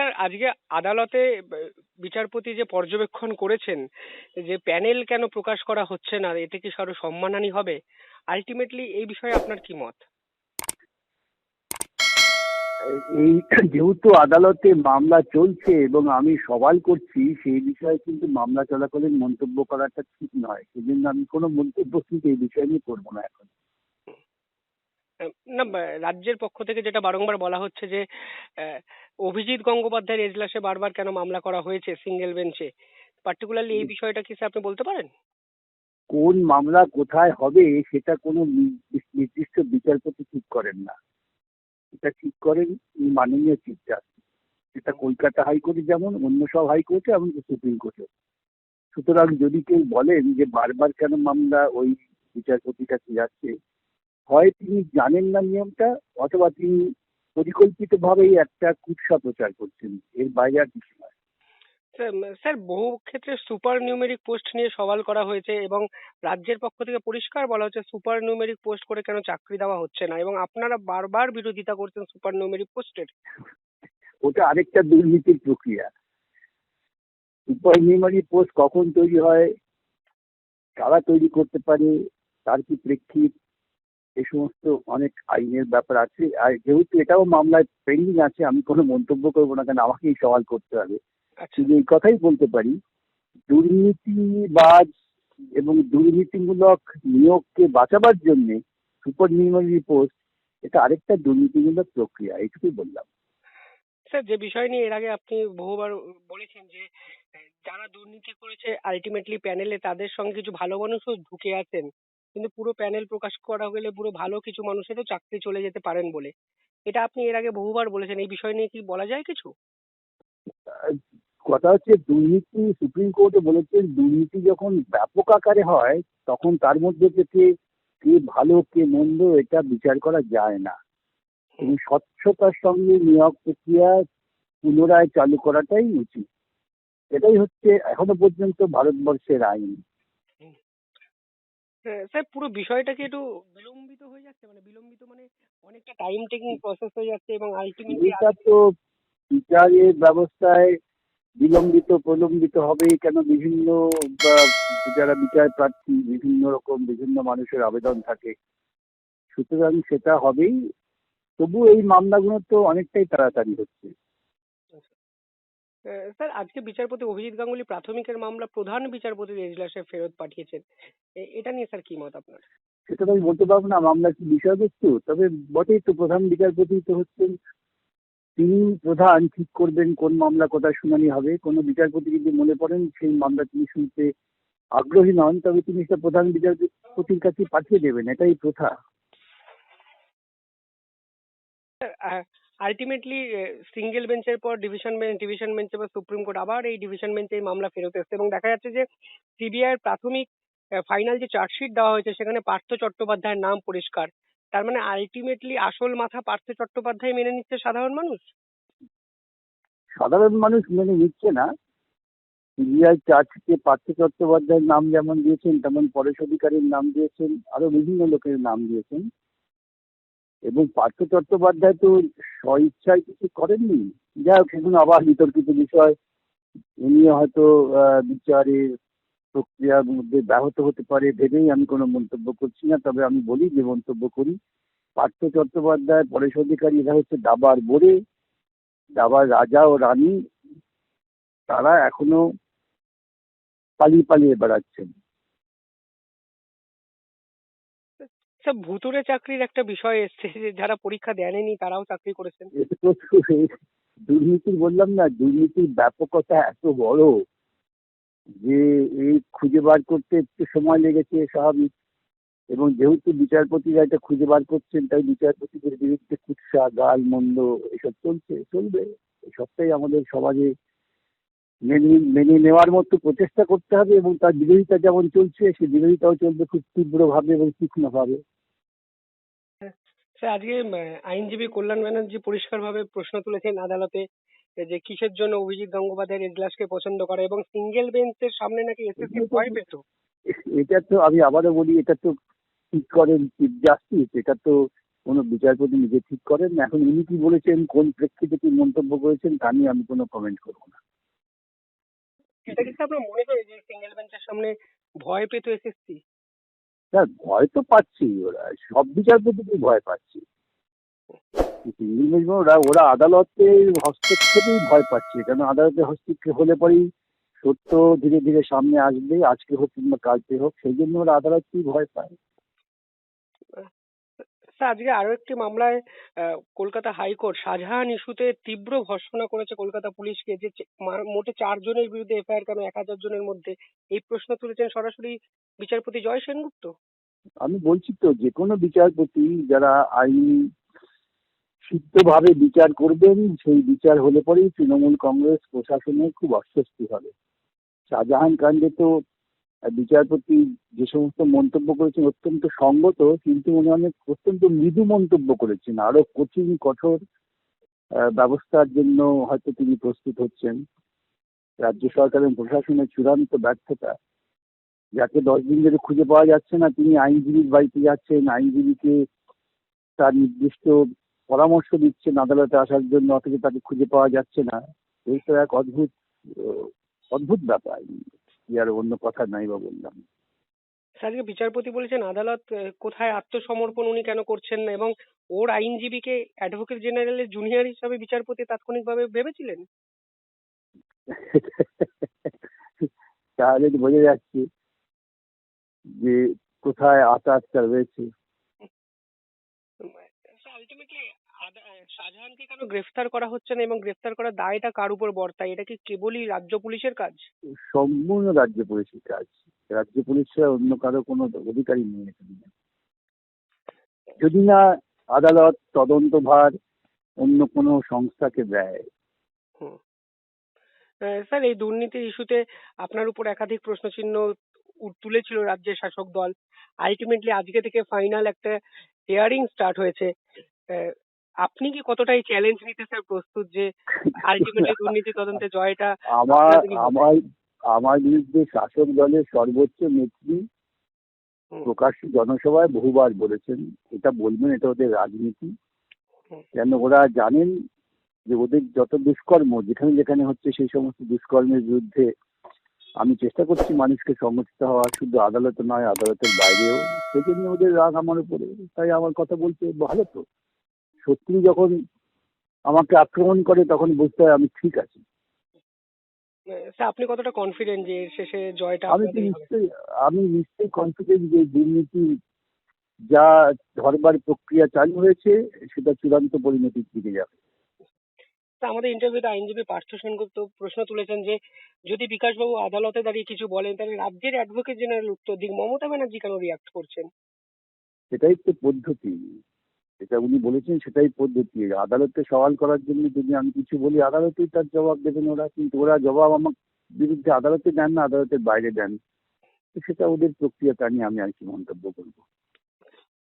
Sir, আজকে আদালতে বিচারপতি যে পর্যবেক্ষণ করেছেন, যে প্যানেল কেন প্রকাশ করা হচ্ছে না, এতে কি কারও সম্মানহানি হবে? আলটিমেটলি এই বিষয়ে আপনার কি মত? এই যেহেতু আদালতে মামলা চলছে এবং আমি সওয়াল করছি, সেই বিষয়ে কিন্তু মামলা চলাকালীন মন্তব্য করাটা ঠিক নয়। সেজন্য আমি কোনো মন্তব্য কিন্তু এই বিষয় নিয়ে করব না এখন। না রাজ্যের পক্ষ থেকে যেটা বারংবার বলা হচ্ছে যে অভিজিৎ গঙ্গোপাধ্যায়ের এজলাসে বারবার কেন মামলা করা হয়েছে সিঙ্গেল বেঞ্চে পার্টিকুলারলি এই বিষয়টা কি স্যার আপনি বলতে পারেন? কোন মামলা কোথায় হবে সেটা কোনো নির্দিষ্ট- বিচারপতি ঠিক করেন না। এটা ঠিক করেন মাননীয় চিফ জাস্টিস সেটা কলকাতা হাইকোর্টে যেমন অন্য সব হাইকোর্টে এমনকি সুপ্রিম কোর্টে। সুতরাং যদি কেউ বলেন যে বারবার কেন মামলা ওই বিচারপতির কাছে যাচ্ছে হয় তিনি জানেন না নিয়মটা অথবা তিনি পরিকল্পিতভাবেই একটা কুৎসা প্রচার করছেন। এর বাইরে আর কিছু নয়। স্যার স্যার বহু ক্ষেত্রে সুপার নিউমেরিক পোস্ট নিয়ে সওয়াল করা হয়েছে এবং রাজ্যের পক্ষ থেকে পরিষ্কার বলা হচ্ছে সুপার নিউমেরিক পোস্ট করে কেন চাকরি দেওয়া হচ্ছে না এবং আপনারা বারবার বিরোধিতা করছেন সুপার নিউমেরিক পোস্টের। ওটা আরেকটা দুর্নীতির প্রক্রিয়া। সুপার নিউমেরিক পোস্ট কখন তৈরি হয় কারা তৈরি করতে পারে তার কি প্রেক্ষিত এ সমস্ত অনেক আইনের ব্যাপার আছে। আর যেহেতু এটাও মামলায় পেন্ডিং আছে আমি কোনো মন্তব্য করব না কারণ আমাকেই সওয়াল করতে হবে। আচ্ছা। শুধু এই কথাই বলতে পারি দুর্নীতিবাজ এবং দুর্নীতিমূলক নিয়োগকে বাঁচাবার জন্যে সুপার নিউমারি পোস্ট এটা আরেকটা দুর্নীতিমূলক প্রক্রিয়া এইটুকুই বললাম। স্যার যে বিষয় নিয়ে এর আগে আপনি বহুবার বলেছেন যে যারা দুর্নীতি করেছে আলটিমেটলি প্যানেলে তাদের সঙ্গে কিছু ভালো মানুষও ঢুকে আছেন। কিন্তু পুরো প্যানেল প্রকাশ করা গেলে পুরো ভালো কিছু মানুষেরও চাকরি চলে যেতে পারেন বলে। এটা আপনি এর আগে বহুবার বলেছেন, এই বিষয় নিয়ে কি বলা যায় কিছু? কথা হচ্ছে দুর্নীতি, সুপ্রিম কোর্টে বলেছেন দুর্নীতি যখন ব্যাপক আকারে হয়, তখন তার মধ্যে থেকে কে ভালো, কে মন্দ এটা বিচার করা যায় না। স্বচ্ছতার সঙ্গে নিয়োগ প্রক্রিয়া পুনরায় চালু করাটাই উচিত। এটাই হচ্ছে এখনও পর্যন্ত ভারতবর্ষের আইন। হ্যাঁ, স্যার পুরো বিষয়টা কি একটু বিলম্বিত হয়ে যাচ্ছে মানে বিলম্বিত মানে অনেকটা টাইম টেকিং প্রসেস হয়ে যাচ্ছে এবং আলটিমেটলি এটা তো বিচারের ব্যবস্থায় বিলম্বিত প্রলম্বিত হবেই কেন? বিভিন্ন যারা বিচার প্রার্থী বিভিন্ন রকম বিভিন্ন মানুষের আবেদন থাকে। সুতরাং সেটা হবেই। তবু এই মামলাগুলো তো অনেকটাই তাড়াতাড়ি হচ্ছে। স্যার আজকে বিচারপতি অভিজিৎ গাঙ্গুলি প্রাথমিকের মামলা প্রধান বিচারপতির এজলাসে ফেরত পাঠিয়েছেন। এটা নিয়ে স্যার কি মত আপনার? সেটা তো আমি বলতে পারব না মামলার কি বিষয়বস্তু তবে বটেই তো প্রধান বিচারপতি তো হচ্ছেন। তিনি প্রধান ঠিক করবেন কোন মামলা কোথায় শুনানি হবে কোন বিচারপতি যদি মনে করেন সেই মামলা তিনি শুনতে আগ্রহী নন তবে তিনি সেটা প্রধান বিচারপতির কাছে পাঠিয়ে দেবেন এটাই প্রথা। আলটিমেটলি সিঙ্গেল বেঞ্চের পর ডিভিশন বেঞ্চ ডিভিশন বেঞ্চের পর সুপ্রিম কোর্ট আবার এই ডিভিশন বেঞ্চে এই মামলা ফেরত এসছে এবং দেখা যাচ্ছে যে সিবিআই প্রাথমিক ফাইনাল যে চার্জশিট দেওয়া হয়েছে সেখানে পার্থ চট্টোপাধ্যায়ের নাম পরিষ্কার। তার মানে আলটিমেটলি আসল মাথা পার্থ চট্টোপাধ্যায় মেনে নিচ্ছে সাধারণ মানুষ? সাধারণ মানুষ মেনে নিচ্ছে না। সিবিআই চার্জকে পার্থ চট্টোপাধ্যায়ের নাম যেমন দিয়েছেন, তেমন পরেশ অধিকারীর নাম দিয়েছেন, আরও বিভিন্ন লোকের নাম দিয়েছেন। এবং পার্থ চট্টোপাধ্যায় তো স্বইচ্ছায় কিছু করেননি। যাই হোক সেগুলো আবার বিতর্কিত বিষয়। নিয়ে হয়তো বিচারের প্রক্রিয়ার মধ্যে ব্যাহত হতে পারে ভেবেই আমি কোনো মন্তব্য করছি না। তবে আমি বলি যে মন্তব্য করি, পার্থ চট্টোপাধ্যায় পরেশ অধিকারী, এরা হচ্ছে দাবার বোরে। দাবার রাজা ও রানী, তারা এখনও পালিয়ে পালিয়ে বেড়াচ্ছেন। স্যার ভুতুরে চাকরির একটা বিষয় এসছে যে যারা পরীক্ষা দেননি তারাও চাকরি করেছেন। এটা তো দুর্নীতির বললাম না, দুর্নীতির ব্যাপকতা এত বড় যে এই খুঁজে বার করতে একটু সময় লেগেছে স্বাভাবিক এবং যেহেতু বিচারপতিরা এটা খুঁজে বার করছেন, তাই বিচারপতিদের বিরুদ্ধে কুৎসা গাল মন্দ এসব চলছে, চলবে। সবটাই আমাদের সমাজে মেনে মেনে নেওয়ার মতো প্রচেষ্টা করতে হবে এবং তার বিরোধিতা যেমন চলছে সে বিরোধিতাও চলবে খুব তীব্রভাবে এবং তীক্ষ্ণভাবে। স্যার আজকে আইনজীবী কল্যাণ ব্যানার্জি পরিষ্কারভাবে প্রশ্ন তুলেছেন আদালতে যে কিসের জন্য অভিজিৎ গঙ্গোপাধ্যায়ের এজলাসকে পছন্দ করে এবং সিঙ্গেল বেঞ্চের সামনে নাকি এসএসসি ভয় পেত? এটা তো আমি আবারও বলি এটা তো ঠিক করেন চিফ জাস্টিস এটা তো কোনো বিচারপতি নিজে ঠিক করেন এখন উনি কি বলেছেন কোন প্রেক্ষিতে কি মন্তব্য করেছেন তা নিয়ে আমি কোনো কমেন্ট করব না। এটা কিন্তু আপনার মনে হয় যে সিঙ্গেল বেঞ্চের সামনে ভয় পেত এসএসসি না, ভয় তো পাচ্ছি ওরা। সব বিচারপতিকেই ভয় পাচ্ছি। মানে ওরা ওরা আদালতের হস্তক্ষেপেই ভয় পাচ্ছে, কেন আদালতের হস্তক্ষেপ হলে পরেই সত্য ধীরে ধীরে সামনে আসবে, আজকে হোক কিংবা কালকে হোক, সেই জন্য ওরা আদালতকেই ভয় পায়। আজকে আরও একটি মামলায় কলকাতা হাইকোর্ট শাহজাহান ইস্যুতে তীব্র ভর্সনা করেছে কলকাতা পুলিশকে যে মোটে চারজনের বিরুদ্ধে এফআইআর কেন এক হাজার জনের মধ্যে। এই প্রশ্ন তুলেছেন সরাসরি বিচারপতি জয় সেনগুপ্ত। আমি বলছি তো, যে কোনো বিচারপতি যারা আইন সিদ্ধভাবে বিচার করবেন, সেই বিচার হলে পরেই তৃণমূল কংগ্রেস প্রশাসনের খুব অস্বস্তি হবে। শাহজাহান কাণ্ডে তো বিচারপতি যে সমস্ত মন্তব্য করেছেন অত্যন্ত সঙ্গত, কিন্তু উনি অনেক অত্যন্ত মৃদু মন্তব্য করেছেন। আরও কঠিন, কঠোর ব্যবস্থার জন্য হয়তো তিনি প্রস্তুত হচ্ছেন। রাজ্য সরকার এবং প্রশাসনের চূড়ান্ত ব্যর্থতা, যাকে দশ দিন ধরে খুঁজে পাওয়া যাচ্ছে না, তিনি আইনজীবীর বাড়িতে যাচ্ছেন, আইনজীবীকে তার নির্দিষ্ট পরামর্শ দিচ্ছেন আদালতে আসার জন্য, অথচ তাকে খুঁজে পাওয়া যাচ্ছে না। এই এক অদ্ভুত অদ্ভুত ব্যাপার। কি আর অন্য কথা নাই বা বললাম। স্যার আজকে বিচারপতি বলেছেন আদালত কোথায় আত্মসমর্পণ উনি কেন করছেন না এবং ওর আইনজীবীকে অ্যাডভোকেট জেনারেলের জুনিয়র হিসাবে বিচারপতি তাৎক্ষণিকভাবে ভেবেছিলেন? তাহলে তো বোঝা যাচ্ছে যে কোথায় আতাত রয়েছে আলটিমেটলি কেন গ্রেফতার করা হচ্ছে না এবং গ্রেফতার করার দায়টা কার উপর বর্তায়? এটা কি কেবলই রাজ্য পুলিশের কাজ? সম্পূর্ণ রাজ্য পুলিশের কাজ। রাজ্য পুলিশরা অন্য কারও কোনো অধিকারী নেই এখানে। যদি না আদালত তদন্তভার অন্য কোনো সংস্থাকে দেয়। স্যার এই দুর্নীতির ইস্যুতে আপনার উপর একাধিক প্রশ্নচিহ্ন উ- তুলেছিল রাজ্যের শাসক দল। আলটিমেটলি আজকে থেকে ফাইনাল একটা হিয়ারিং স্টার্ট হয়েছে। আপনি কি কতটা এই চ্যালেঞ্জ নিতে স্যার প্রস্তুত যে আলটিমেটলি দুর্নীতি তদন্তে জয়টা আমার আমার আমার বিরুদ্ধে শাসক দলের সর্বোচ্চ নেত্রী প্রকাশ্য জনসভায় বহুবার বলেছেন এটা বলবেন এটা ওদের রাজনীতি। কেন ওরা জানেন যে ওদের যত দুষ্কর্ম যেখানে যেখানে হচ্ছে সেই সমস্ত দুষ্কর্মের বিরুদ্ধে আমি চেষ্টা করছি মানুষকে সমর্থিত হওয়া শুধু আদালতে নয় আদালতের বাইরেও। সেজন্য ওদের রাগ আমার উপরে। তাই আমার কথা বলতে ভালো তো। শত্রু যখন আমাকে আক্রমণ করে তখন বুঝতে হয় আমি ঠিক আছি। আপনি কতটা কনফিডেন্ট যে এর শেষে জয়টা আমি তো নিশ্চয়ই আমি নিশ্চয়ই কনফিডেন্ট যে দুর্নীতি যা ধরবার প্রক্রিয়া চালু হয়েছে সেটা চূড়ান্ত পরিণতির দিকে যাবে। তা আমাদের ইন্টারভিউতে আইনজীবী পার্থ সেনগুপ্ত প্রশ্ন তুলেছেন যে যদি বিকাশবাবু আদালতে দাঁড়িয়ে কিছু বলেন তাহলে রাজ্যের অ্যাডভোকেট জেনারেল উত্তর দিক মমতা ব্যানার্জি কেন রিয়াক্ট করছেন? সেটাই তো পদ্ধতি। যেটা উনি বলেছেন সেটাই পদ্ধতি। আদালতে সওয়াল করার জন্য যদি আমি কিছু বলি, আদালতেই তার জবাব দেবেন ওরা। কিন্তু ওরা জবাব আমার বিরুদ্ধে আদালতে দেন না, আদালতের বাইরে দেন। তো সেটা ওদের প্রক্রিয়া তা নিয়ে আমি আর কি মন্তব্য করব।